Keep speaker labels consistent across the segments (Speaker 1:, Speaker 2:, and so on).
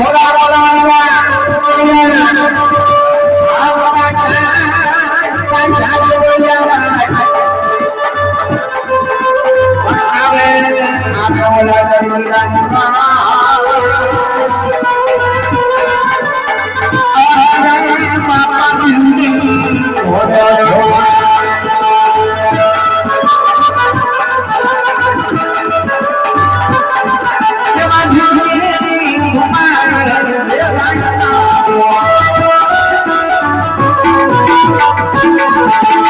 Speaker 1: Hola. Thank you.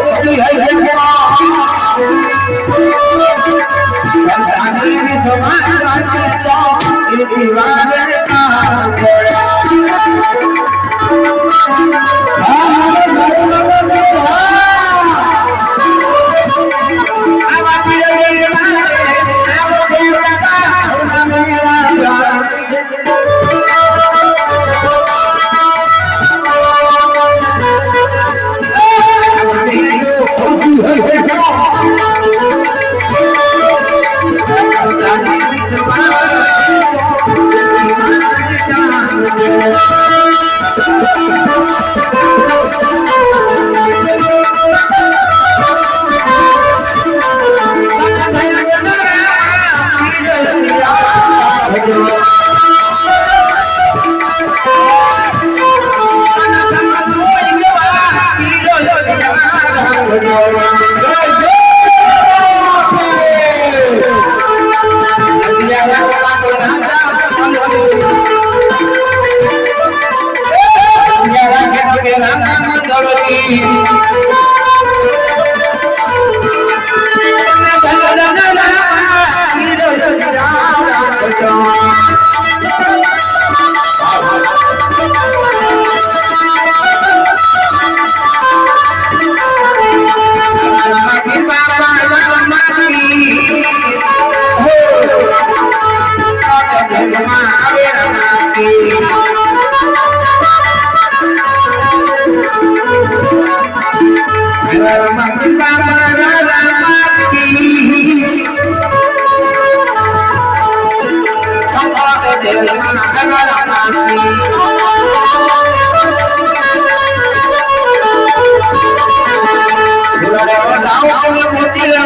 Speaker 1: অবশ্যই হয়েছেন কেন তোমার কাছে ಯಾವ ಗೊತ್ತಿಲ್ಲ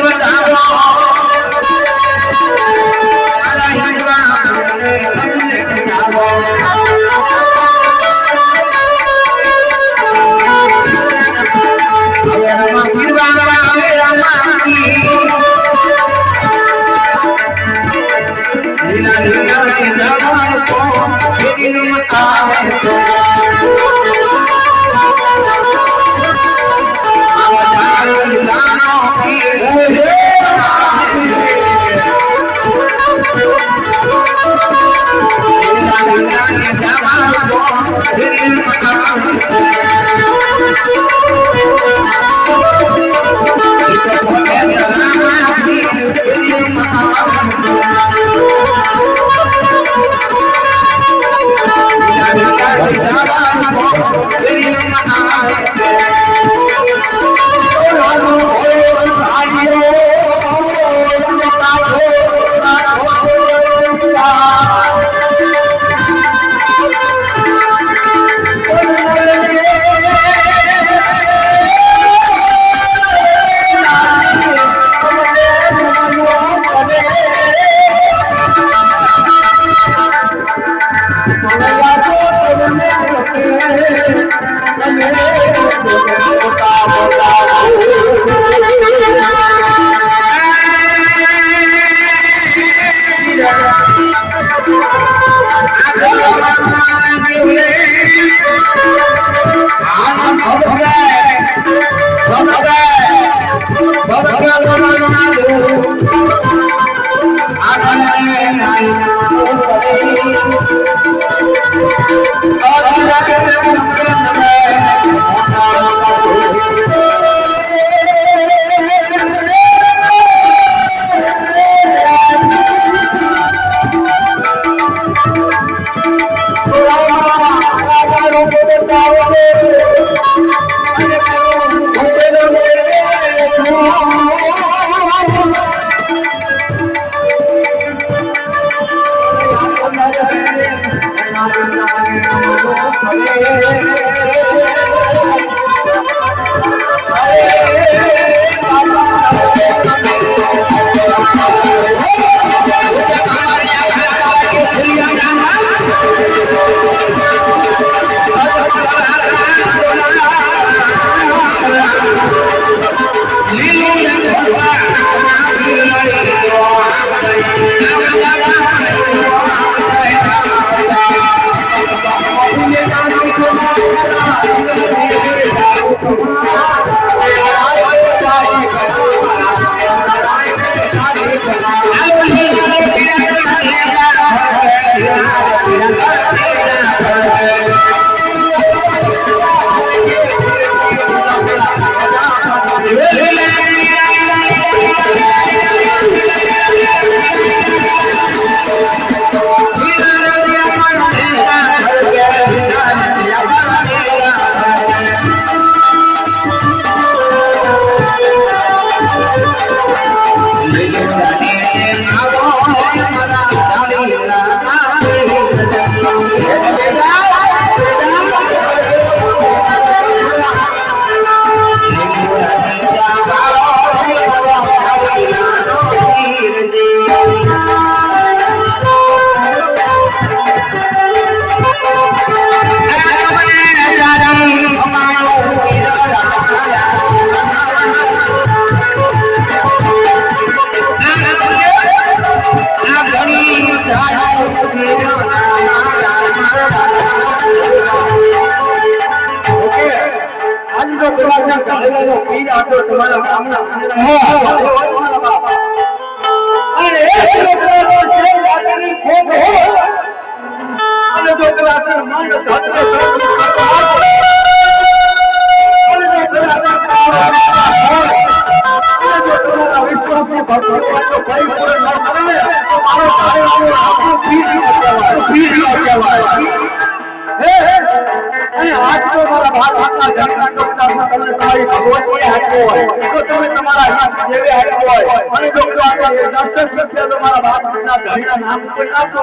Speaker 1: અને આજ તો મારા ભાગ હાથના ડોક્ટરમાં તમને તમારી ભગવતીએ હાંક્યો હોય તો તમે તમારા હાથ જેવે હાંક્યો હોય અને આપણે દસ રૂપિયા તો મારા ભાગ હાથના ધણીના નામ ઉપર નાખો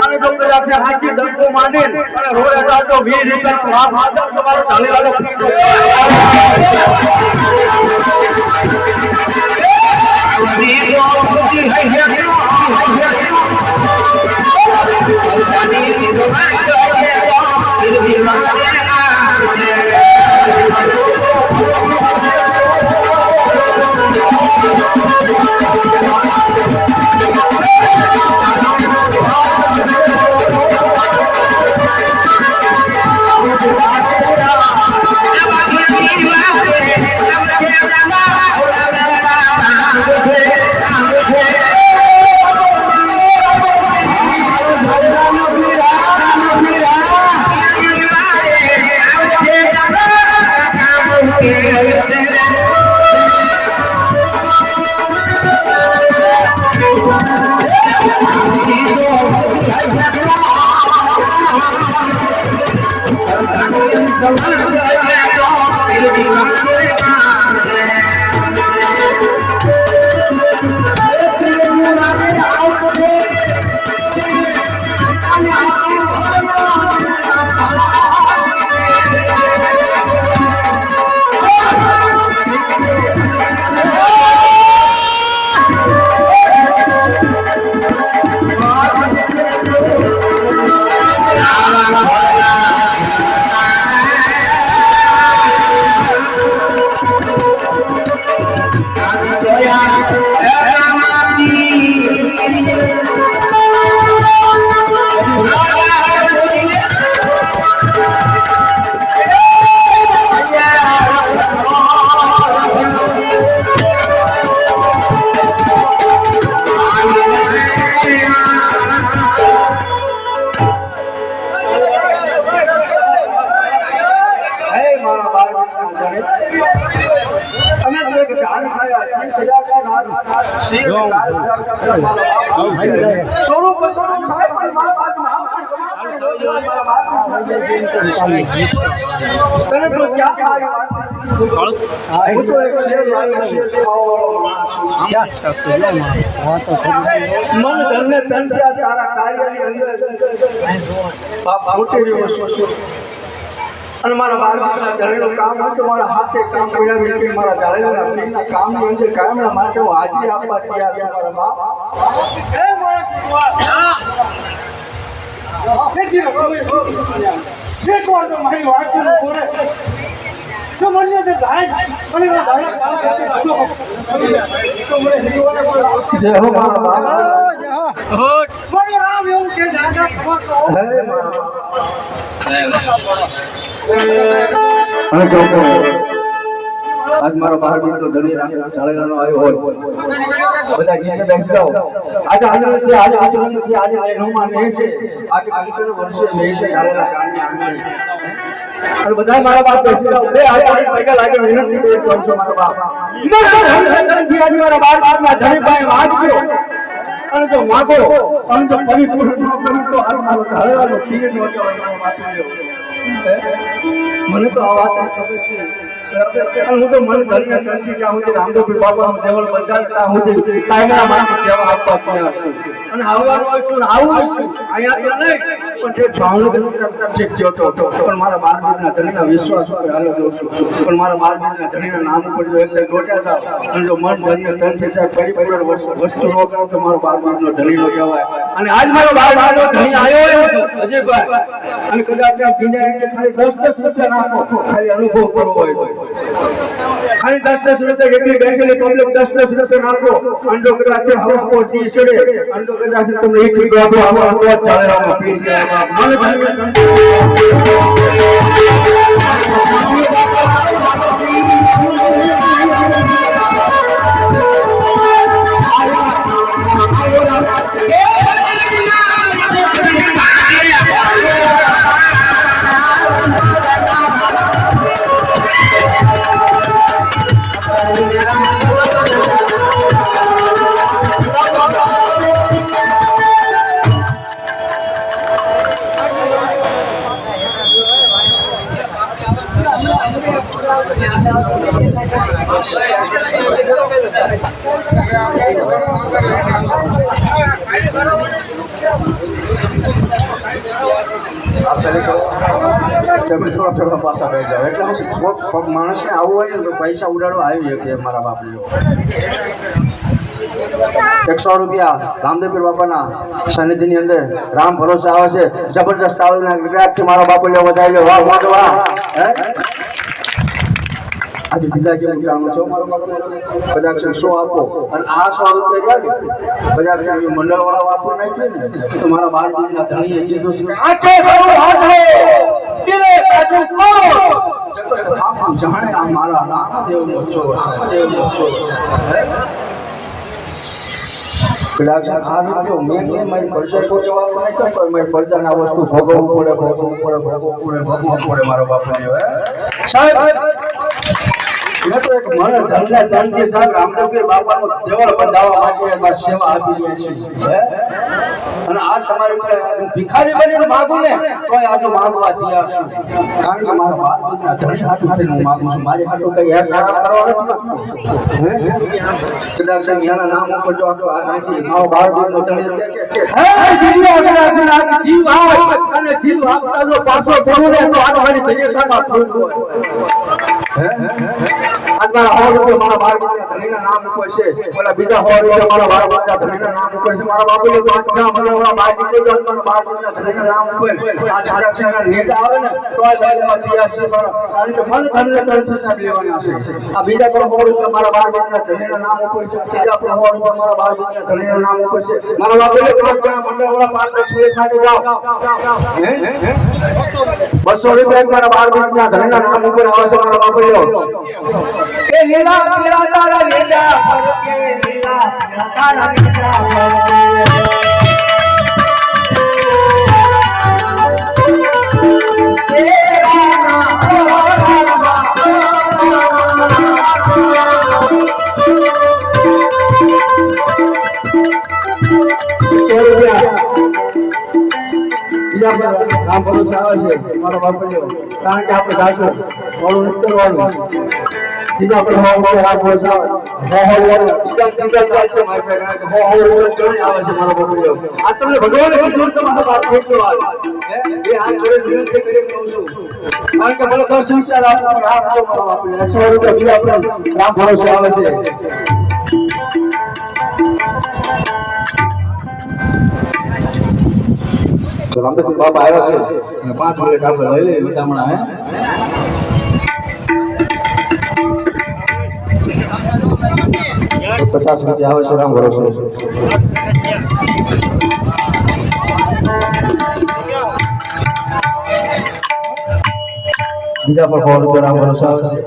Speaker 1: અને ડોક્ટર આપણે હાંચી દંડો માંડી અને રોડ હતા વીસ ભાગ લાભ આપો તો મારો
Speaker 2: Thank you. અને મારા બાપના જળેલું કામ હતું, મારા હાથે કામ કર્યા વ્યક્તિ મારા જળેલા પીરના કામની અંદર કાયમના માટે હું હાજરી આપવા તૈયાર છું, મારા બાપ. હે જાય, જાય. જય હો મારા બાપ. મારું રામ એવું કે દાદા ખબર મારા આજ મારો બહાર બીજો ધણી ચાળેલાનો આવ્યો હોય. બધા નીચે બેસી જાઓ. આજે આનંદ છે આજે આચરણ છે આજે રહેણુમાં રહે છે. આજે કંચન વર્ષે રહે છે ચાળેલા ગામની આંગણે અને બધા મારા બાપ બેસી જાઓ. બે આજે આજે પૈકા લાગે વિનંતી કરી કરું છું મારા બાપ. મારા બાપ બારના ધણી પાસે માગજો અને જો માગો અને જો પરિપૂર્ણ તો હાલ મારો ધારેલાનો ખીર નો મને તો આ વાત ખબર છે. ત્યાં અને આવવાનું છું. પણ જે ભાવનગર છે. ગયો તો પણ મારા બાર બારના ધણીના વિશ્વાસ ધણીના નામ ઉપર જો ગોટ્યા હતા, અને જો મન ધન છે સાહેબ ફરી પરિવાર વસ્તુ કરો તો મારો બાર બારનો ધણી નો કહેવાય. અને આજ મારો બાર બારનો ધણી અને કદાચ ખાલી અનુભવ કરવો હોય ખાલી દસ દસ રૂપિયા જેટલી બેઠેલી પબ્લિક દસ દસ રૂપિયા નાખો. અંડો કદાચ હવા પહોંચી છેડે અંડો કદાચ તમને એક રૂપિયા આપો આવો આવો તમે થોડા પાછા બેસી જાવ એટલે કોક માણસને આવું હોય ને તો પૈસા ઉડાડવા આવી શકે મારા બાપને એકસો રૂપિયા રામદેવપીર બાપાના સનિધિની અંદર રામ ભરોસે આવે છે. જબરજસ્ત આવે વિરાટથી મારો બાપુ વધારી લે. વાહ વાહ વાહ. આજે બીજા જેવું જાણું છો મારો કદાચ સો આપો? અને આ સો રૂપિયા ગયા ને કદાચ મંડળ વાળા વાપરો નાખ્યું ને. તો મારા બાર દીકરા ધણીએ કીધું છે આ મારા આ રૂપિયો મેં મારી પ્રજા કોઈ નહીં કરે પણ મારી પ્રજાના વસ્તુ ભોગવવું પડે ભોગવવું પડે ભોગવવું પડે ભોગવવું પડે મારો બાપુ હવે સાહેબ તો મને સેવા આપી અને આ તમારી ઉપર હું ભિખારી ને, તોય આજે માગવા તૈયાર છું. હાથું હાથું હાથું નામ ઉપર જો આ તો આ નાખી બાર દીકરો ધણી જીવ આવ અને જીવ આપતા જો પાછો પડું ને તો આ મારી ધન્યતામાં ફૂલ હે હે? નામ છે. બીજા ઉપર મારા બાર ધણીના નામ ઉપર છે. મારા ધણીના નામ ઉપર આ છે બીજા પણ ઉપર મારા બાર દીકરા ધણીના નામ ઉપર છે. બીજા પણ મારા બાર ધણીના નામ ઉપર છે. મારા બાપુએ પાંચ જણા બસો રૂપિયા મારા બાર દીકરા ધણીના નામ ઉપર આવે મારા બાપુએ એ લીલા પીળા તારા લીલા ફરકે લીલા પીળા તારા લીલા. છે. કારણ કે આપણે સાચું મોડું નથી કરવાનું. બીજા પર હો હો રામ ભરોસે આવે હો હો બીજા બીજા ચાલ છે મારી પાસે કારણ કે હો હો ચોરી આવે છે મારો બાપડિયો આ તમને ભગવાને કીધું તમારો બાપ કેટલો આવે હે? એ હાથ જોડે વિનંતી કરી કહું છું કારણ કે મને દસ રૂપિયા રામ રામ આપો મારો બાપડિયો એકસો રૂપિયા બીજા પર રામ ભરોસે આવે છે તો રામદેવ બાબા આવ્યા છે અને પાંચ મિનિટ આપણે લઈ લઈએ વિટામણા હે તો પચાસ રૂપિયા આવે છે, રામ ભરોસો. બીજા પર સો રૂપિયા રામ ભરોસો આવે છે.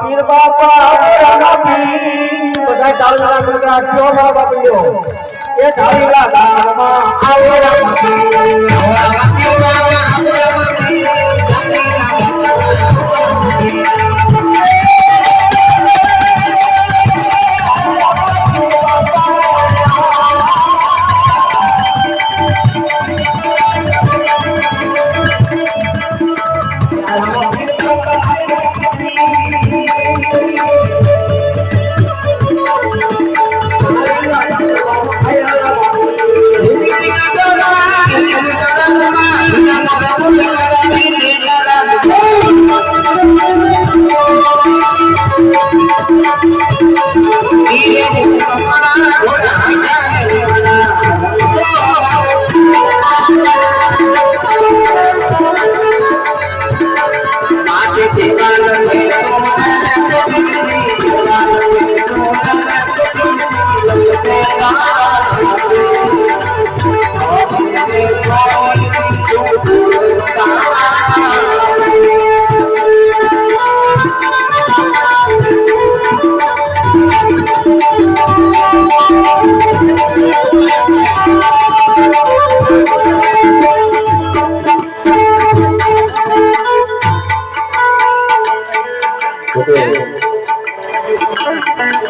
Speaker 2: પીર બાપા પીર. બધા ચાલના કરતા જો બાપડીઓ એ રામ પીર.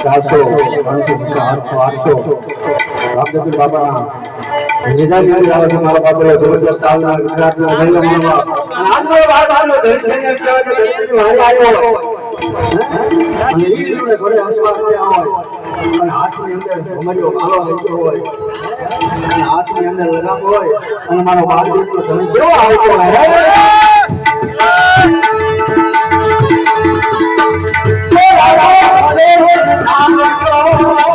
Speaker 2: ચારસો પાંચસો આઠસો આઠસો રામદેવ આવે છે મારા બાપા જબરદસ્ત આવનાર ગુજરાતના જંગલ માનવા આજનો બાર બારનો ધન ધન્ય કહેવાય કે ધરતીનો હાલ આવ્યો અને ઈ રીતને ઘરે હસવા કોઈ આવે અને હાથની અંદર ભમરીઓ હોય. અને હાથની અંદર લગામ હોય. અને મારો બાર દિવસનો ધન કેવો આવતો હોય আমার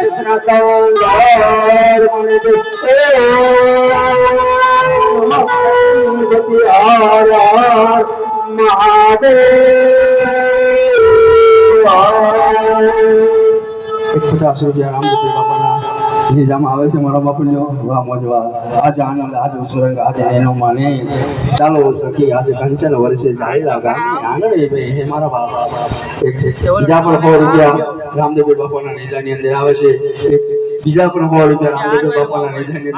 Speaker 2: कृष्ण कया महादेव बाबा નિજામાં આવે છે મારા બાપુનો વાહ મોજવા આજ આનંદ, આજે ઉસરંગ આજે એનો માને ચાલો સખી, આજે કંચન વર્ષે જાહેરા ગામની આંગણે બે હે મારા બાપા. જ્યાં પણ સો રૂપિયા રામદેવ બાપાના નિજાની અંદર આવે છે. બીજા પણ સો રૂપિયા રામદેવ બાપાના નિજાની